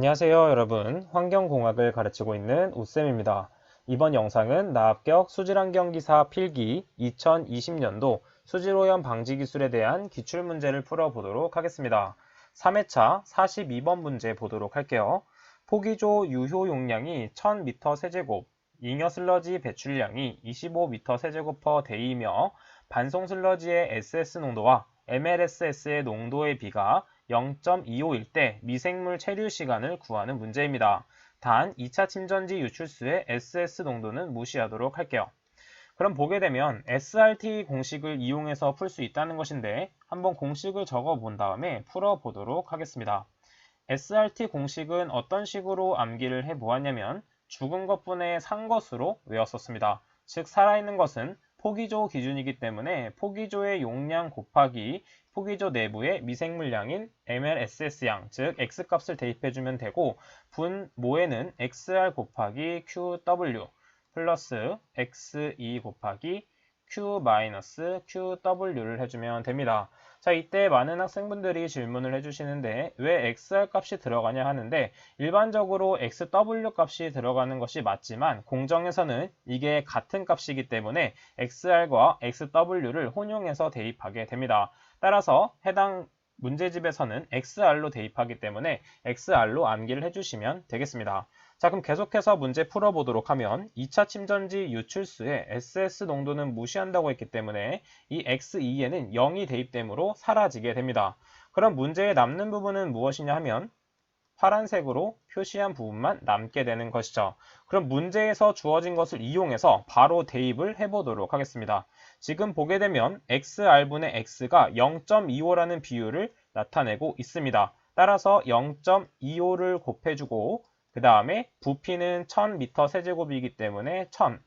안녕하세요 여러분. 환경공학을 가르치고 있는 우쌤입니다. 이번 영상은 나합격 수질환경기사 필기 2020년도 수질오염 방지 기술에 대한 기출문제를 풀어보도록 하겠습니다. 3회차 42번 문제 보도록 할게요. 포기조 유효 용량이 1000m 세제곱 잉여 슬러지 배출량이 25m 세제곱 퍼 데이며 반송 슬러지의 SS 농도와 MLSS의 농도의 비가 0.25일 때 미생물 체류 시간을 구하는 문제입니다. 단 2차 침전지 유출수의 SS 농도는 무시하도록 할게요. 그럼 보게 되면 SRT 공식을 이용해서 풀 수 있다는 것인데 한번 공식을 적어 본 다음에 풀어 보도록 하겠습니다. SRT 공식은 어떤 식으로 암기를 해 보았냐면 죽은 것분의 산 것으로 외웠었습니다. 즉 살아있는 것은 포기조 기준이기 때문에 포기조의 용량 곱하기 포기조 내부의 미생물량인 MLSS양, 즉 X값을 대입해주면 되고 분모에는 XR 곱하기 QW 플러스 X2 곱하기 Q 마이너스 QW를 해주면 됩니다. 자, 이때 많은 학생분들이 질문을 해주시는데 왜 XR 값이 들어가냐 하는데 일반적으로 XW 값이 들어가는 것이 맞지만 공정에서는 이게 같은 값이기 때문에 XR과 XW를 혼용해서 대입하게 됩니다. 따라서 해당 문제집에서는 XR로 대입하기 때문에 XR로 암기를 해주시면 되겠습니다. 자 그럼 계속해서 문제 풀어보도록 하면 2차 침전지 유출수의 SS 농도는 무시한다고 했기 때문에 이 X2에는 0이 대입되므로 사라지게 됩니다. 그럼 문제에 남는 부분은 무엇이냐 하면 파란색으로 표시한 부분만 남게 되는 것이죠. 그럼 문제에서 주어진 것을 이용해서 바로 대입을 해보도록 하겠습니다. 지금 보게 되면 XR분의 X가 0.25라는 비율을 나타내고 있습니다. 따라서 0.25를 곱해주고 그 다음에 부피는 1000m 세제곱이기 때문에 1000.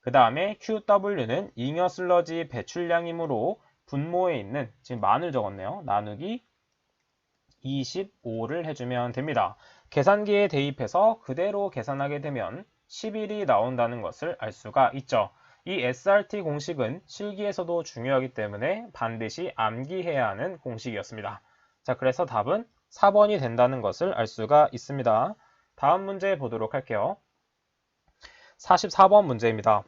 그 다음에 QW는 잉여 슬러지 배출량이므로 분모에 있는 지금 만을 적었네요. 나누기 25를 해주면 됩니다. 계산기에 대입해서 그대로 계산하게 되면 11이 나온다는 것을 알 수가 있죠. 이 SRT 공식은 실기에서도 중요하기 때문에 반드시 암기해야 하는 공식이었습니다. 자, 그래서 답은 4번이 된다는 것을 알 수가 있습니다. 다음 문제 보도록 할게요. 44번 문제입니다.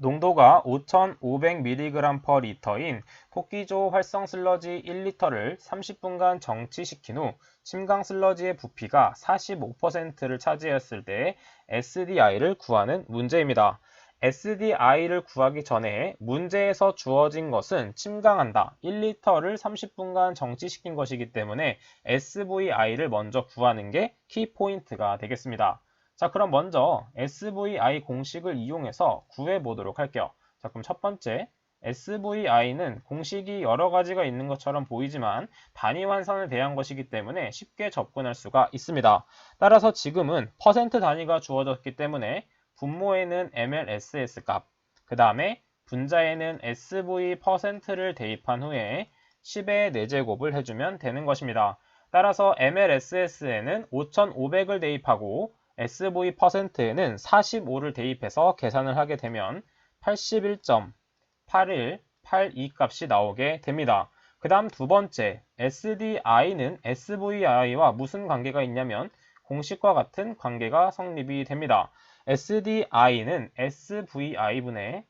농도가 5,500mg per 리터인 토끼조 활성 슬러지 1리터를 30분간 정치시킨 후 침강 슬러지의 부피가 45%를 차지했을 때 SDI를 구하는 문제입니다. SDI를 구하기 전에 문제에서 주어진 것은 침강한다. 1리터를 30분간 정지시킨 것이기 때문에 SVI를 먼저 구하는 게 키포인트가 되겠습니다. 자, 그럼 먼저 SVI 공식을 이용해서 구해 보도록 할게요. 자, 그럼 첫 번째 SVI는 공식이 여러 가지가 있는 것처럼 보이지만 단위 환산을 대한 것이기 때문에 쉽게 접근할 수가 있습니다. 따라서 지금은 퍼센트 단위가 주어졌기 때문에 분모에는 MLSS 값, 그 다음에 분자에는 SV%를 대입한 후에 10의 4제곱을 해주면 되는 것입니다. 따라서 MLSS에는 5,500을 대입하고 SV%에는 45를 대입해서 계산을 하게 되면 81.8182 값이 나오게 됩니다. 그 다음 두 번째, SDI는 SVI와 무슨 관계가 있냐면 공식과 같은 관계가 성립이 됩니다. SDI는 SVI분의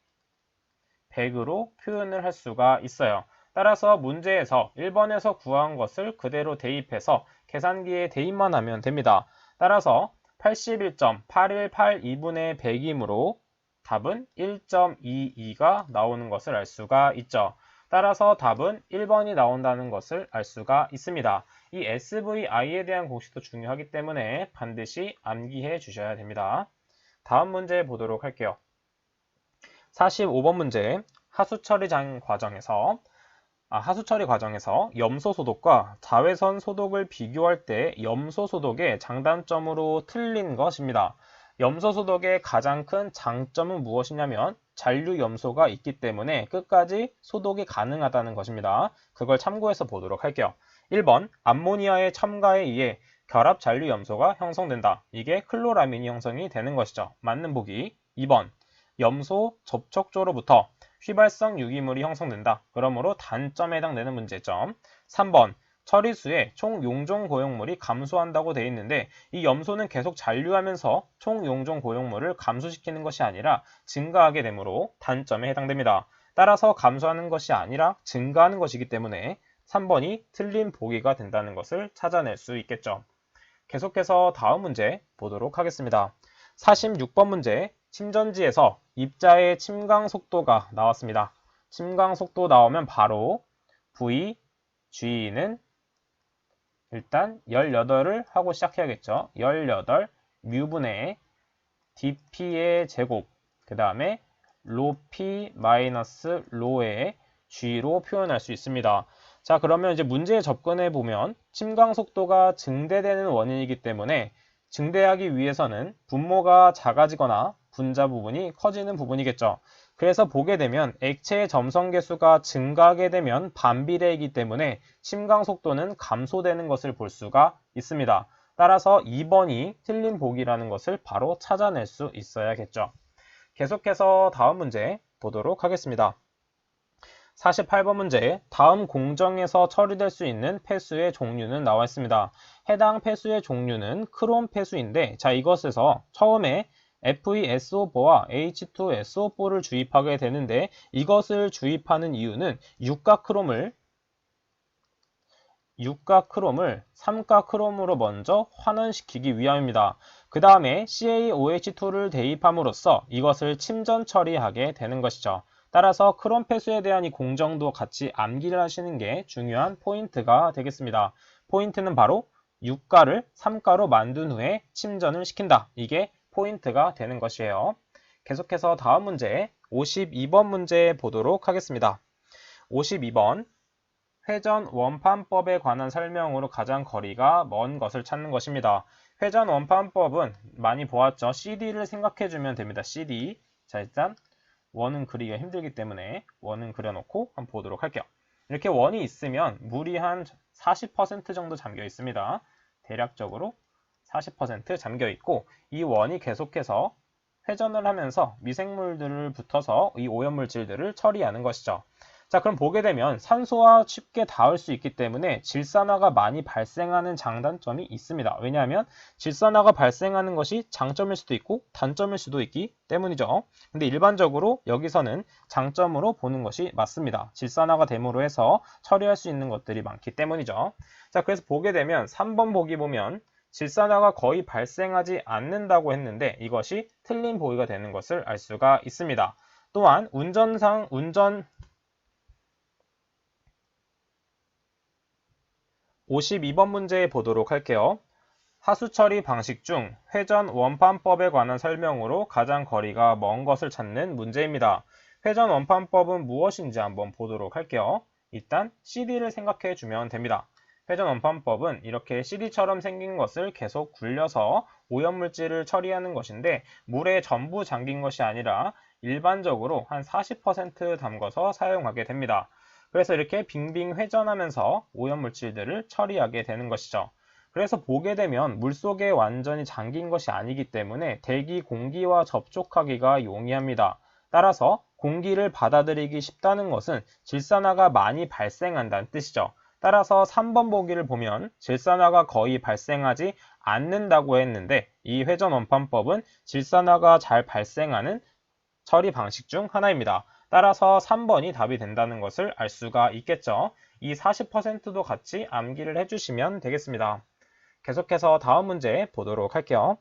100으로 표현을 할 수가 있어요. 따라서 문제에서 1번에서 구한 것을 그대로 대입해서 계산기에 대입만 하면 됩니다. 따라서 81.8182분의 100이므로 답은 1.22가 나오는 것을 알 수가 있죠. 따라서 답은 1번이 나온다는 것을 알 수가 있습니다. 이 SVI에 대한 공식도 중요하기 때문에 반드시 암기해 주셔야 됩니다. 다음 문제 보도록 할게요. 45번 문제 하수 처리 장 과정에서 아, 하수 처리 과정에서 염소 소독과 자외선 소독을 비교할 때 염소 소독의 장단점으로 틀린 것입니다. 염소 소독의 가장 큰 장점은 무엇이냐면 잔류 염소가 있기 때문에 끝까지 소독이 가능하다는 것입니다. 그걸 참고해서 보도록 할게요. 1번 암모니아의 첨가에 의해 결합 잔류 염소가 형성된다. 이게 클로라민이 형성이 되는 것이죠. 맞는 보기. 2번 염소 접촉조로부터 휘발성 유기물이 형성된다. 그러므로 단점에 해당되는 문제점. 3번 처리수의 총 용종 고용물이 감소한다고 되어 있는데 이 염소는 계속 잔류하면서 총 용종 고용물을 감소시키는 것이 아니라 증가하게 되므로 단점에 해당됩니다. 따라서 감소하는 것이 아니라 증가하는 것이기 때문에 3번이 틀린 보기가 된다는 것을 찾아낼 수 있겠죠. 계속해서 다음 문제 보도록 하겠습니다. 46번 문제 침전지에서 입자의 침강 속도가 나왔습니다. 침강 속도 나오면 바로 V, G는 일단 18을 하고 시작해야겠죠. 18 뮤분의 dp의 제곱 그 다음에 로p 마이너스 로의 g로 표현할 수 있습니다. 자 그러면 이제 문제에 접근해 보면 침강 속도가 증대되는 원인이기 때문에 증대하기 위해서는 분모가 작아지거나 분자 부분이 커지는 부분이겠죠. 그래서 보게 되면 액체의 점성 계수가 증가하게 되면 반비례이기 때문에 침강 속도는 감소되는 것을 볼 수가 있습니다. 따라서 2번이 틀린 보기라는 것을 바로 찾아낼 수 있어야겠죠. 계속해서 다음 문제 보도록 하겠습니다. 48번 문제 다음 공정에서 처리될 수 있는 폐수의 종류는 나와 있습니다. 해당 폐수의 종류는 크롬 폐수인데 자 이것에서 처음에 FeSO4와 H2SO4를 주입하게 되는데 이것을 주입하는 이유는 육가 크롬을 육가 크롬을 삼가 크롬으로 먼저 환원시키기 위함입니다. 그 다음에 CaOH2를 대입함으로써 이것을 침전 처리하게 되는 것이죠. 따라서 크롬 폐수에 대한 이 공정도 같이 암기를 하시는 게 중요한 포인트가 되겠습니다. 포인트는 바로 육가를 삼가로 만든 후에 침전을 시킨다. 이게 포인트가 되는 것이에요. 계속해서 다음 문제 52번 문제 보도록 하겠습니다. 52번 회전 원판법에 관한 설명으로 가장 거리가 먼 것을 찾는 것입니다. 회전 원판법은 많이 보았죠. CD를 생각해주면 됩니다. CD. 자 일단 원은 그리기가 힘들기 때문에 원은 그려놓고 한번 보도록 할게요. 이렇게 원이 있으면 물이 한 40% 정도 잠겨 있습니다. 대략적으로 40% 잠겨 있고 이 원이 계속해서 회전을 하면서 미생물들을 붙어서 이 오염물질들을 처리하는 것이죠. 자, 그럼 보게 되면 산소와 쉽게 닿을 수 있기 때문에 질산화가 많이 발생하는 장단점이 있습니다. 왜냐하면 질산화가 발생하는 것이 장점일 수도 있고 단점일 수도 있기 때문이죠. 근데 일반적으로 여기서는 장점으로 보는 것이 맞습니다. 질산화가 됨으로 해서 처리할 수 있는 것들이 많기 때문이죠. 자, 그래서 보게 되면 3번 보기 보면 질산화가 거의 발생하지 않는다고 했는데 이것이 틀린 보기가 되는 것을 알 수가 있습니다. 또한 운전상 운전 52번 문제 보도록 할게요. 하수 처리 방식 중 회전 원판법에 관한 설명으로 가장 거리가 먼 것을 찾는 문제입니다. 회전 원판법은 무엇인지 한번 보도록 할게요. 일단 CD를 생각해 주면 됩니다. 회전 원판법은 이렇게 CD처럼 생긴 것을 계속 굴려서 오염물질을 처리하는 것인데 물에 전부 잠긴 것이 아니라 일반적으로 한 40% 담궈서 사용하게 됩니다. 그래서 이렇게 빙빙 회전하면서 오염물질들을 처리하게 되는 것이죠. 그래서 보게 되면 물속에 완전히 잠긴 것이 아니기 때문에 대기 공기와 접촉하기가 용이합니다. 따라서 공기를 받아들이기 쉽다는 것은 질산화가 많이 발생한다는 뜻이죠. 따라서 3번 보기를 보면 질산화가 거의 발생하지 않는다고 했는데 이 회전 원판법은 질산화가 잘 발생하는 처리 방식 중 하나입니다. 따라서 3번이 답이 된다는 것을 알 수가 있겠죠. 이 40%도 같이 암기를 해주시면 되겠습니다. 계속해서 다음 문제 보도록 할게요.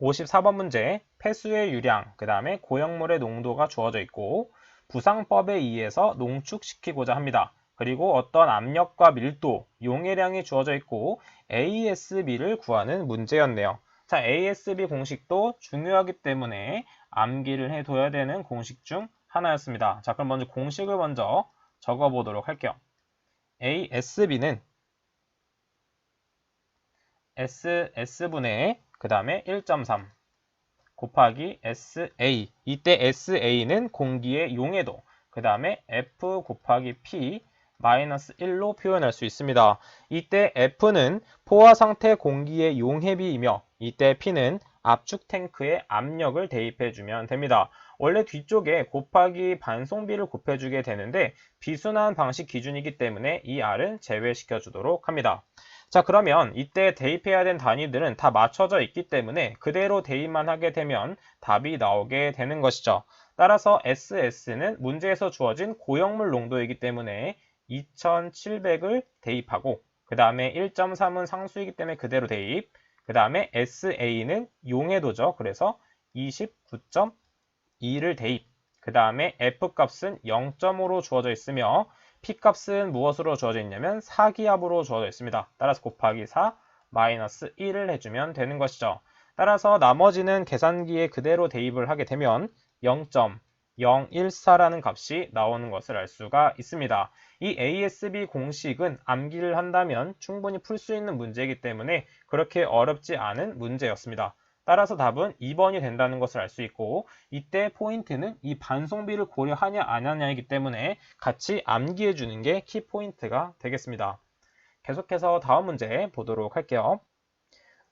54번 문제 폐수의 유량, 그 다음에 고형물의 농도가 주어져 있고 부상법에 의해서 농축시키고자 합니다. 그리고 어떤 압력과 밀도, 용해량이 주어져 있고 ASB를 구하는 문제였네요. 자, ASB 공식도 중요하기 때문에 암기를 해둬야 되는 공식 중 하나였습니다. 자, 그럼 먼저 공식을 먼저 적어보도록 할게요. ASB는 S, S분의 그 다음에 1.3 곱하기 SA 이때 SA는 공기의 용해도 그 다음에 F 곱하기 P 마이너스 1로 표현할 수 있습니다. 이때 F는 포화 상태 공기의 용해비이며 이때 P는 압축 탱크에 압력을 대입해 주면 됩니다. 원래 뒤쪽에 곱하기 반송비를 곱해주게 되는데 비순환 방식 기준이기 때문에 이 r은 제외시켜 주도록 합니다. 자 그러면 이때 대입해야 된 단위들은 다 맞춰져 있기 때문에 그대로 대입만 하게 되면 답이 나오게 되는 것이죠. 따라서 SS는 문제에서 주어진 고형물 농도이기 때문에 2700을 대입하고 그 다음에 1.3은 상수이기 때문에 그대로 대입 그 다음에 SA는 용해도죠. 그래서 29.2를 대입 그 다음에 F값은 0점으로 주어져 있으며 P값은 무엇으로 주어져 있냐면 4기압으로 주어져 있습니다. 따라서 곱하기 4 마이너스 1을 해주면 되는 것이죠. 따라서 나머지는 계산기에 그대로 대입을 하게 되면 0.014라는 값이 나오는 것을 알 수가 있습니다. 이 ASB 공식은 암기를 한다면 충분히 풀 수 있는 문제이기 때문에 그렇게 어렵지 않은 문제였습니다. 따라서 답은 2번이 된다는 것을 알 수 있고 이때 포인트는 이 반송비를 고려하냐 안 하냐이기 때문에 같이 암기해 주는 게 키포인트가 되겠습니다. 계속해서 다음 문제 보도록 할게요.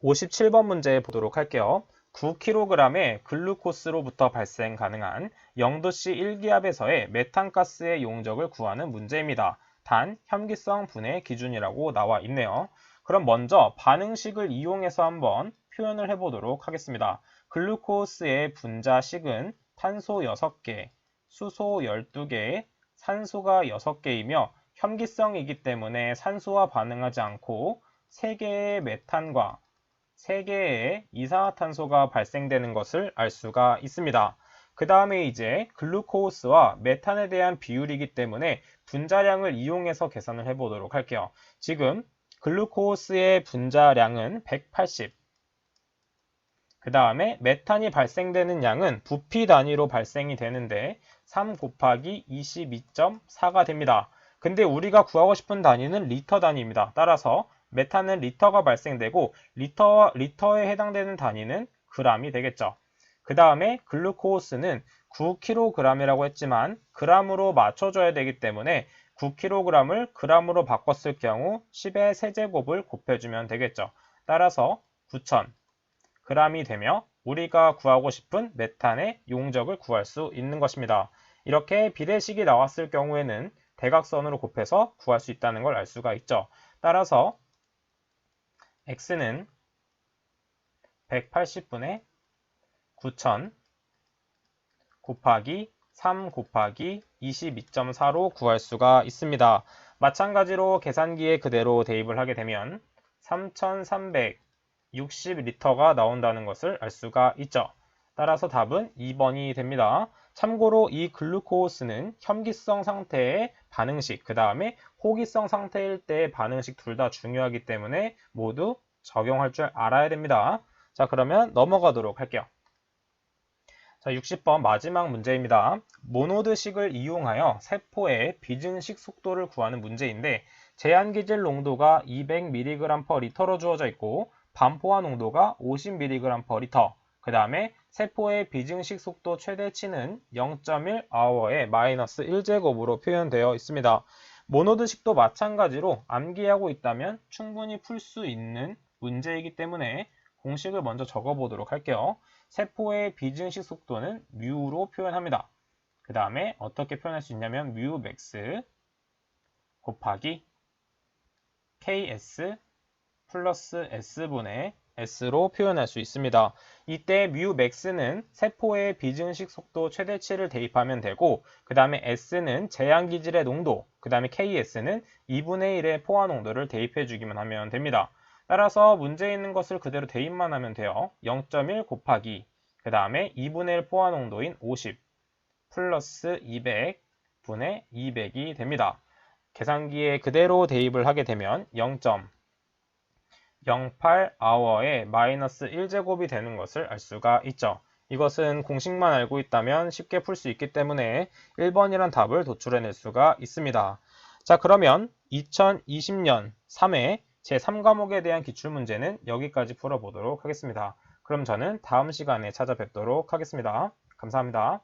57번 문제 보도록 할게요. 9kg의 글루코스로부터 발생 가능한 0도씨 1기압에서의 메탄가스의 용적을 구하는 문제입니다. 단, 혐기성 분해 기준이라고 나와 있네요. 그럼 먼저 반응식을 이용해서 한번 표현을 해보도록 하겠습니다. 글루코스의 분자식은 탄소 6개, 수소 12개, 산소가 6개이며 혐기성이기 때문에 산소와 반응하지 않고 3개의 메탄과 3개의 이산화탄소가 발생되는 것을 알 수가 있습니다. 그 다음에 이제 글루코스와 메탄에 대한 비율이기 때문에 분자량을 이용해서 계산을 해보도록 할게요. 지금 글루코스의 분자량은 180, 그 다음에 메탄이 발생되는 양은 부피 단위로 발생이 되는데 3 곱하기 22.4가 됩니다. 근데 우리가 구하고 싶은 단위는 리터 단위입니다. 따라서 메탄은 리터가 발생되고 리터, 리터에 해당되는 단위는 그람이 되겠죠. 그 다음에 글루코스는 9kg이라고 했지만 그람으로 맞춰줘야 되기 때문에 9kg을 그람으로 바꿨을 경우 10의 세제곱을 곱해주면 되겠죠. 따라서 9,000 g이 되며 우리가 구하고 싶은 메탄의 용적을 구할 수 있는 것입니다. 이렇게 비례식이 나왔을 경우에는 대각선으로 곱해서 구할 수 있다는 걸 알 수가 있죠. 따라서 x는 180분의 9000 곱하기 3 곱하기 22.4로 구할 수가 있습니다. 마찬가지로 계산기에 그대로 대입을 하게 되면 3360리터가 나온다는 것을 알 수가 있죠. 따라서 답은 2번이 됩니다. 참고로 이 글루코스는 혐기성 상태의 반응식, 그 다음에 호기성 상태일 때 반응식 둘 다 중요하기 때문에 모두 적용할 줄 알아야 됩니다. 자, 그러면 넘어가도록 할게요. 자, 60번 마지막 문제입니다. 모노드식을 이용하여 세포의 비증식 속도를 구하는 문제인데 제한기질 농도가 200mg/L로 주어져 있고 반포화 농도가 50mg/L 그 다음에 세포의 비증식 속도 최대치는 0.1h의 마이너스 1제곱으로 표현되어 있습니다. 모노드식도 마찬가지로 암기하고 있다면 충분히 풀 수 있는 문제이기 때문에 공식을 먼저 적어보도록 할게요. 세포의 비증식 속도는 뮤로 표현합니다. 그 다음에 어떻게 표현할 수 있냐면 뮤 맥스 곱하기 ks 플러스 s분의 s로 표현할 수 있습니다. 이때 뮤 맥스는 세포의 비증식 속도 최대치를 대입하면 되고 그 다음에 s는 제한기질의 농도 그 다음에 ks는 2분의 1의 포화 농도를 대입해 주기만 하면 됩니다. 따라서 문제에 있는 것을 그대로 대입만 하면 돼요. 0.1 곱하기 그 다음에 2분의 1 포화 농도인 50 플러스 200 분의 200이 됩니다. 계산기에 그대로 대입을 하게 되면 0.08h의 마이너스 1제곱이 되는 것을 알 수가 있죠. 이것은 공식만 알고 있다면 쉽게 풀 수 있기 때문에 1번이란 답을 도출해낼 수가 있습니다. 자 그러면 2020년 3회 제3과목에 대한 기출문제는 여기까지 풀어보도록 하겠습니다. 그럼 저는 다음 시간에 찾아뵙도록 하겠습니다. 감사합니다.